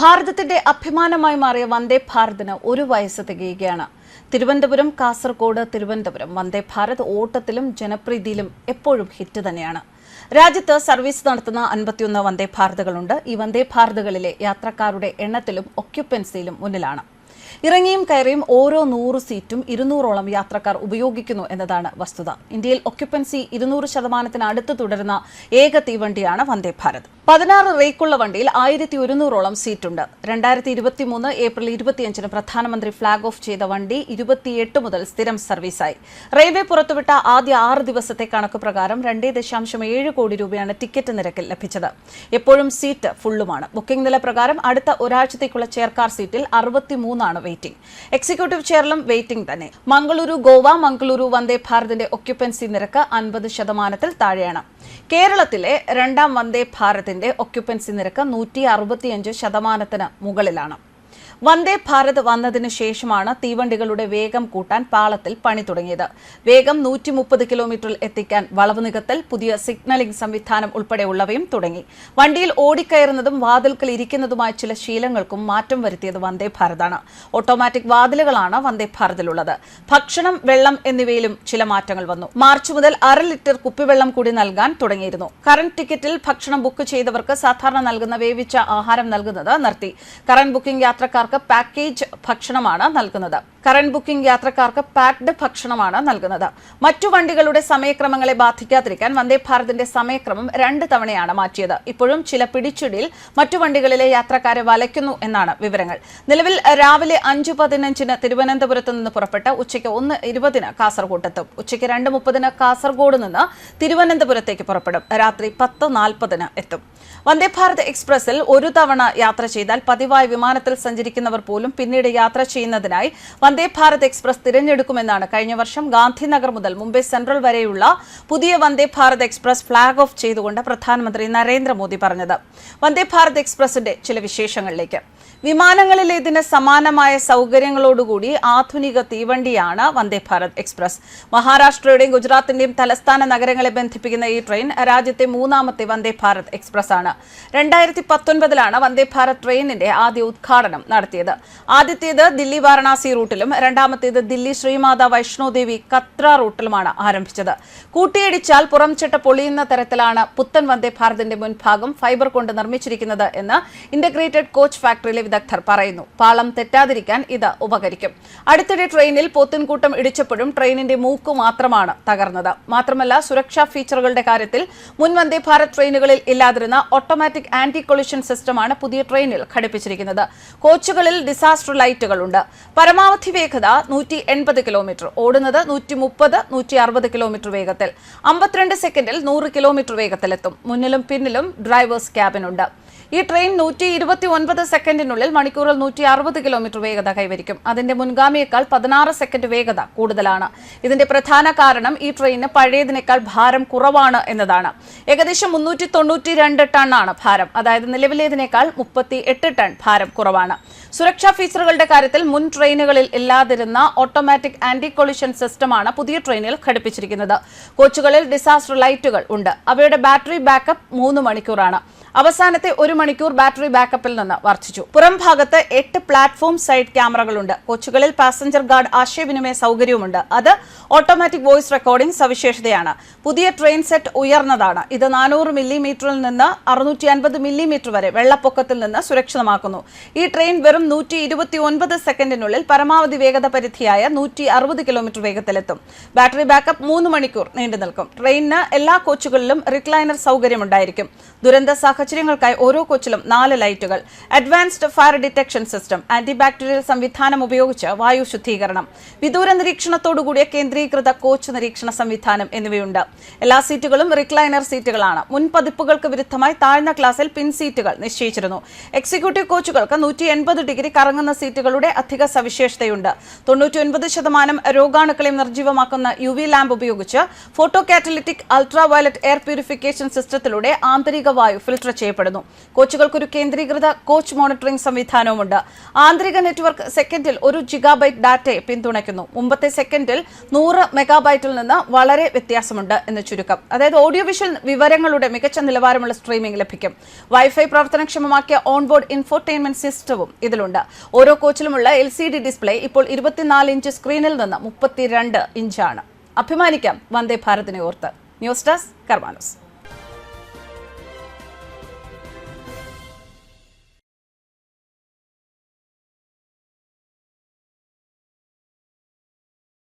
ഭാരതത്തിന്റെ അഭിമാനമായി മാറിയ വന്ദേ ഭാരതിന് ഒരു വയസ്സ് തികയുകയാണ്. തിരുവനന്തപുരം കാസർഗോഡ് തിരുവനന്തപുരം വന്ദേ ഭാരത് ഓട്ടത്തിലും ജനപ്രീതിയിലും എപ്പോഴും ഹിറ്റ് തന്നെയാണ്. രാജ്യത്ത് സർവീസ് നടത്തുന്ന അൻപത്തിയൊന്ന് വന്ദേ ഭാരതുകളുണ്ട്. ഈ വന്ദേ ഭാരതുകളിലെ യാത്രക്കാരുടെ എണ്ണത്തിലും ഒക്യുപ്പൻസിയിലും മുന്നിലാണ്. ഇറങ്ങിയും കയറിയും ഓരോ നൂറ് സീറ്റും ഇരുന്നൂറോളം യാത്രക്കാർ ഉപയോഗിക്കുന്നു എന്നതാണ് വസ്തുത. ഇന്ത്യയിൽ ഒക്യുപ്പൻസി ഇരുന്നൂറ് ശതമാനത്തിനടുത്ത് തുടരുന്ന ഏക തീവണ്ടിയാണ് വന്ദേ ഭാരത്. പതിനാറ് റേക്കുള്ള വണ്ടിയിൽ ആയിരത്തി ഒരുന്നൂറോളം സീറ്റുണ്ട്. രണ്ടായിരത്തി ഇരുപത്തി മൂന്ന് ഏപ്രിൽ ഇരുപത്തിയഞ്ചിന് പ്രധാനമന്ത്രി ഫ്ളാഗ് ഓഫ് ചെയ്ത വണ്ടി ഇരുപത്തിയെട്ട് മുതൽ സ്ഥിരം സർവീസായി. റെയിൽവേ പുറത്തുവിട്ട ആദ്യ ആറ് ദിവസത്തെ കണക്ക് പ്രകാരം രണ്ടേ ദശാംശം ഏഴ് കോടി രൂപയാണ് ടിക്കറ്റ് നിരക്കിൽ ലഭിച്ചത്. എപ്പോഴും സീറ്റ് ഫുള്ളുമാണ്. ബുക്കിംഗ് നില പ്രകാരം അടുത്ത ഒരാഴ്ചത്തേക്കുള്ള ചെയർകാർ സീറ്റിൽ അറുപത്തിമൂന്നാണ് വെയിറ്റിംഗ്. എക്സിക്യൂട്ടീവ് ചെയറിലും വെയിറ്റിംഗ് തന്നെ. മംഗളൂരു ഗോവ മംഗളൂരു വന്ദേ ഭാരതിന്റെ ഒക്യുപ്പൻസി നിരക്ക് അൻപത് ശതമാനത്തിൽ താഴെയാണ്. കേരളത്തിലെ രണ്ടാം വന്ദേ ഭാരതിന്റെ ഒക്യുപ്പൻസി നിരക്ക് നൂറ്റി അറുപത്തിയഞ്ച് ശതമാനത്തിന് മുകളിലാണ്. വന്ദേ ഭാരത് വന്നതിനു ശേഷമാണ് തീവണ്ടികളുടെ വേഗം കൂട്ടാൻ പാളത്തിൽ പണി തുടങ്ങിയത്. വേഗം നൂറ്റി മുപ്പത് കിലോമീറ്ററിൽ എത്തിക്കാൻ വളവ് നികത്തൽ പുതിയ സിഗ്നലിംഗ് സംവിധാനം ഉൾപ്പെടെയുള്ളവയും തുടങ്ങി. വണ്ടിയിൽ ഓടിക്കയറുന്നതും വാതിൽക്കൽ ഇരിക്കുന്നതുമായ ചില ശീലങ്ങൾക്കും മാറ്റം വരുത്തിയത് വന്ദേ ഭാരതാണ്. ഓട്ടോമാറ്റിക് വാതിലുകളാണ് വന്ദേ ഭാരതിലുള്ളത്. ഭക്ഷണം വെള്ളം എന്നിവയിലും ചില മാറ്റങ്ങൾ വന്നു. മാർച്ച് മുതൽ അര ലിറ്റർ കുപ്പിവെള്ളം കൂടി നൽകാൻ തുടങ്ങിയിരുന്നു. കറന്റ് ടിക്കറ്റിൽ ഭക്ഷണം ബുക്ക് ചെയ്തവർക്ക് സാധാരണ നൽകുന്ന വേവിച്ച ആഹാരം നൽകുന്നത് നിർത്തി. കറന്റ് ബുക്കിംഗ് യാത്രക്കാർക്ക് പാക്കേജ് ഭക്ഷണമാണ് നൽകുന്നത്. കറന്റ് ബുക്കിംഗ് യാത്രക്കാർക്ക് പാക്ഡ് ഭക്ഷണമാണ് നൽകുന്നത്. മറ്റു വണ്ടികളുടെ സമയക്രമങ്ങളെ ബാധിക്കാതിരിക്കാൻ വന്ദേ ഭാരതിന്റെ സമയക്രമം രണ്ട് തവണയാണ് മാറ്റിയത്. ഇപ്പോഴും ചില പിടിച്ചിടിയിൽ മറ്റു വണ്ടികളിലെ യാത്രക്കാരെ വലയ്ക്കുന്നു എന്നാണ് വിവരങ്ങൾ. നിലവിൽ രാവിലെ അഞ്ച് പതിനഞ്ചിന് തിരുവനന്തപുരത്ത് നിന്ന് പുറപ്പെട്ട് ഉച്ചയ്ക്ക് ഒന്ന് ഇരുപതിന് കാസർകോട്ടെത്തും. ഉച്ചയ്ക്ക് രണ്ട് മുപ്പതിന് കാസർഗോഡ് നിന്ന് തിരുവനന്തപുരത്തേക്ക് പുറപ്പെടും. രാത്രി പത്ത് നാൽപ്പതിന് എത്തും. വന്ദേ ഭാരത് എക്സ്പ്രസിൽ ഒരു തവണ യാത്ര ചെയ്താൽ പതിവായി വിമാനത്തിൽ സഞ്ചരിക്കുന്നവർ പോലും പിന്നീട് യാത്ര ചെയ്യുന്നതിനായി വന്ദേ ഭാരത് എക്സ്പ്രസ് തിരഞ്ഞെടുക്കുമെന്നാണ് കഴിഞ്ഞ വർഷം ഗാന്ധിനഗർ മുതൽ മുംബൈ സെൻട്രൽ വരെയുള്ള പുതിയ Vande Bharat express flag off ചെയ്തുകൊണ്ട് പ്രധാനമന്ത്രി നരേന്ദ്രമോദി പറഞ്ഞത്. വന്ദേ ഭാരത് എക്സ്പ്രസിന്റെ ചില വിശേഷങ്ങളിലേക്ക്. വിമാനങ്ങളിലേതിന് സമാനമായ സൗകര്യങ്ങളോടുകൂടി ആധുനിക തീവണ്ടിയാണ് വന്ദേ ഭാരത് എക്സ്പ്രസ്. മഹാരാഷ്ട്രയുടെയും ഗുജറാത്തിന്റെയും തലസ്ഥാന നഗരങ്ങളെ ബന്ധിപ്പിക്കുന്ന ഈ ട്രെയിൻ രാജ്യത്തെ മൂന്നാമത്തെ വന്ദേ ഭാരത് എക്സ്പ്രസ് ആണ് രണ്ടായിരത്തി പത്തൊൻപതിലാണ് വന്ദേ ഭാരത് ട്രെയിനിന്റെ ആദ്യ ഉദ്ഘാടനം നടത്തിയത്. ആദ്യത്തേത് ദില്ലി വാരണാസി റൂട്ടിലും രണ്ടാമത്തേത് ദില്ലി ശ്രീമാത വൈഷ്ണോദേവി കത്ര റൂട്ടിലുമാണ് ആരംഭിച്ചത്. കൂട്ടിയിടിച്ചാൽ പുറം ചിട്ട പൊളിയുന്ന തരത്തിലാണ് പുത്തൻ വന്ദേ ഭാരതിന്റെ മുൻഭാഗം ഫൈബർ കൊണ്ട് നിർമ്മിച്ചിരിക്കുന്നത് എന്ന് ഇന്റഗ്രേറ്റഡ് കോച്ച് ഫാക്ടറിയിലെ വിദഗ്ധർ പറയുന്നു. പാളം തെറ്റാതിരിക്കാൻ ഇത് ഉപകരിക്കും. അടുത്തിടെ ട്രെയിനിൽ പോത്തിൻകൂട്ടം ഇടിച്ചപ്പോഴും ട്രെയിനിന്റെ മൂക്ക് മാത്രമാണ് തകർന്നത്. മാത്രമല്ല സുരക്ഷാ ഫീച്ചറുകളുടെ കാര്യത്തിൽ മുൻ വന്ദേ ഭാരത് ട്രെയിനുകളിൽ ഇല്ലാതിരുന്ന ഓട്ടോമാറ്റിക് ആന്റി കൊളിഷൻ സിസ്റ്റമാണ് പുതിയ ട്രെയിനിൽ ഘടിപ്പിച്ചിരിക്കുന്നത്. കോച്ചുകളിൽ ഡിസാസ്റ്റർ ലൈറ്റുകൾ ഉണ്ട് പരമാവധി വേഗത നൂറ്റി എൺപത് കിലോമീറ്റർ. ഓടുന്നത് നൂറ്റി മുപ്പത് നൂറ്റി അറുപത് കിലോമീറ്റർ വേഗത്തിൽ. അമ്പത്തിരണ്ട് സെക്കൻഡിൽ നൂറ് കിലോമീറ്റർ വേഗത്തിലെത്തും. മുന്നിലും പിന്നിലും ഡ്രൈവേഴ്സ് ക്യാബിനുണ്ട്. ഈ ട്രെയിൻ നൂറ്റി ഇരുപത്തി ഒൻപത് സെക്കൻഡിനുള്ളിൽ മണിക്കൂറിൽ നൂറ്റി അറുപത് കിലോമീറ്റർ വേഗത കൈവരിക്കും. അതിന്റെ മുൻഗാമിയേക്കാൾ പതിനാറ് സെക്കൻഡ് വേഗത കൂടുതലാണ്. ഇതിന്റെ പ്രധാന കാരണം ഈ ട്രെയിന് പഴയതിനേക്കാൾ ഭാരം കുറവാണ് എന്നതാണ്. ഏകദേശം മുന്നൂറ്റി തൊണ്ണൂറ്റി രണ്ട് ടണ്ണാണ് ഭാരം. അതായത് നിലവിലേതിനേക്കാൾ മുപ്പത്തി എട്ട് ടൺ ഭാരം കുറവാണ്. സുരക്ഷാ ഫീച്ചറുകളുടെ കാര്യത്തിൽ മുൻ ട്രെയിനുകളിൽ ഇല്ലാതിരുന്ന ഓട്ടോമാറ്റിക് ആന്റി കൊളിഷൻ സിസ്റ്റമാണ് പുതിയ ട്രെയിനിൽ ഘടിപ്പിച്ചിരിക്കുന്നത്. കോച്ചുകളിൽ ഡിസാസ്റ്റർ ലൈറ്റുകൾ ഉണ്ട്. അവയുടെ ബാറ്ററി ബാക്കപ്പ് മൂന്ന് മണിക്കൂറാണ്. അവസാനത്തെ ഒരു മണിക്കൂർ ബാറ്ററി ബാക്കപ്പിൽ നിന്ന് വർദ്ധിച്ചു. പുറം ഭാഗത്ത് എട്ട് പ്ലാറ്റ്ഫോം സൈഡ് ക്യാമറകളുണ്ട്. കോച്ചുകളിൽ പാസഞ്ചർ ഗാർഡ് ആശയവിനിമയ സൗകര്യവുമുണ്ട്. അത് ഓട്ടോമാറ്റിക് വോയിസ് റെക്കോർഡിംഗ് സവിശേഷതയാണ്. പുതിയ ട്രെയിൻ സെറ്റ് ഉയർന്നതാണ്. ഇത് നാനൂറ് മില്ലിമീറ്ററിൽ നിന്ന് അറുന്നൂറ്റി അൻപത് മില്ലിമീറ്റർ വരെ വെള്ളപ്പൊക്കത്തിൽ നിന്ന് സുരക്ഷിതമാക്കുന്നു. ഈ ട്രെയിൻ വെറും നൂറ്റി ഇരുപത്തി ഒൻപത് സെക്കൻഡിനുള്ളിൽ പരമാവധി വേഗത പരിധിയായ നൂറ്റി അറുപത് കിലോമീറ്റർ വേഗത്തിലെത്തും. ബാറ്ററി ബാക്കപ്പ് മൂന്ന് മണിക്കൂർ നീണ്ടു നിൽക്കും ട്രെയിനിന് എല്ലാ കോച്ചുകളിലും റിക്ലൈനർ സൗകര്യമുണ്ടായിരിക്കും. ദുരന്ത സാഹചര്യങ്ങൾക്കായി ഓരോ കോച്ചിലും നാല് ലൈറ്റുകൾ. Advanced fire detection system anti bacterial സംവിധാനം ഉപയോഗിച്ച് വായു ശുദ്ധീകരണം. വിദൂര നിരീക്ഷണത്തോടുകൂടിയ കേന്ദ്രീകൃത കോച്ച് നിരീക്ഷണ സംവിധാനം എന്നിവയുണ്ട്. എല്ലാ സീറ്റുകളും റിക്ലൈനർ സീറ്റുകളാണ്. മുൻപതിപ്പുകൾക്ക് വിരുദ്ധമായി താഴ്ന്ന ക്ലാസ്സിൽ പിൻ സീറ്റുകൾ നിശ്ചയിച്ചിരുന്നു. എക്സിക്യൂട്ടീവ് കോച്ചുകൾക്ക് നൂറ്റി എൺപത് ഡിഗ്രി കറങ്ങുന്ന സീറ്റുകളുടെ അധിക സവിശേഷതയുണ്ട്. തൊണ്ണൂറ്റി ശതമാനം രോഗാണുക്കളെ നിർജീവമാക്കുന്ന യു വി ലാമ്പ് ഉപയോഗിച്ച് photo catalytic ultra violet air purification സിസ്റ്റത്തിലൂടെ ആന്തരിക വായു ഫിൽട്ടർ രജിസ്റ്റർ ചെയ്യപ്പെടുന്നു. കോച്ചുകൾക്കൊരു കേന്ദ്രീകൃത കോച്ച് മോണിറ്ററിംഗ് സംവിധാനവുമുണ്ട്. ആന്തരിക നെറ്റ്വർക്ക് സെക്കൻഡിൽ ഒരു ജിഗാബൈറ്റ് ഡാറ്റയെ പിന്തുണയ്ക്കുന്നു. മുമ്പത്തെ സെക്കൻഡിൽ നൂറ് മെഗാബൈറ്റിൽ നിന്ന് വളരെ വ്യത്യാസമുണ്ട് എന്ന് ചുരുക്കം. അതായത് ഓഡിയോ വിഷ്വൽ വിവരങ്ങളുടെ മികച്ച നിലവാരമുള്ള സ്ട്രീമിംഗ് ലഭിക്കും. വൈഫൈ പ്രവർത്തനക്ഷമമാക്കിയ ഓൺബോർഡ് ഇൻഫോർടൈൻമെന്റ് സിസ്റ്റവും ഇതിലുണ്ട്. ഓരോ കോച്ചിലുമുള്ള എൽ സി ഡി ഡിസ്പ്ലേ ഇപ്പോൾ ഇരുപത്തിനാല് ഇഞ്ച് സ്ക്രീനിൽ നിന്ന് മുപ്പത്തിരണ്ട് ഇഞ്ചാണ് അഭിമാനിക്കാം. വന്ദേ ഭാരതിനെ ഓർത്ത്. News desk കർമാനോസ്.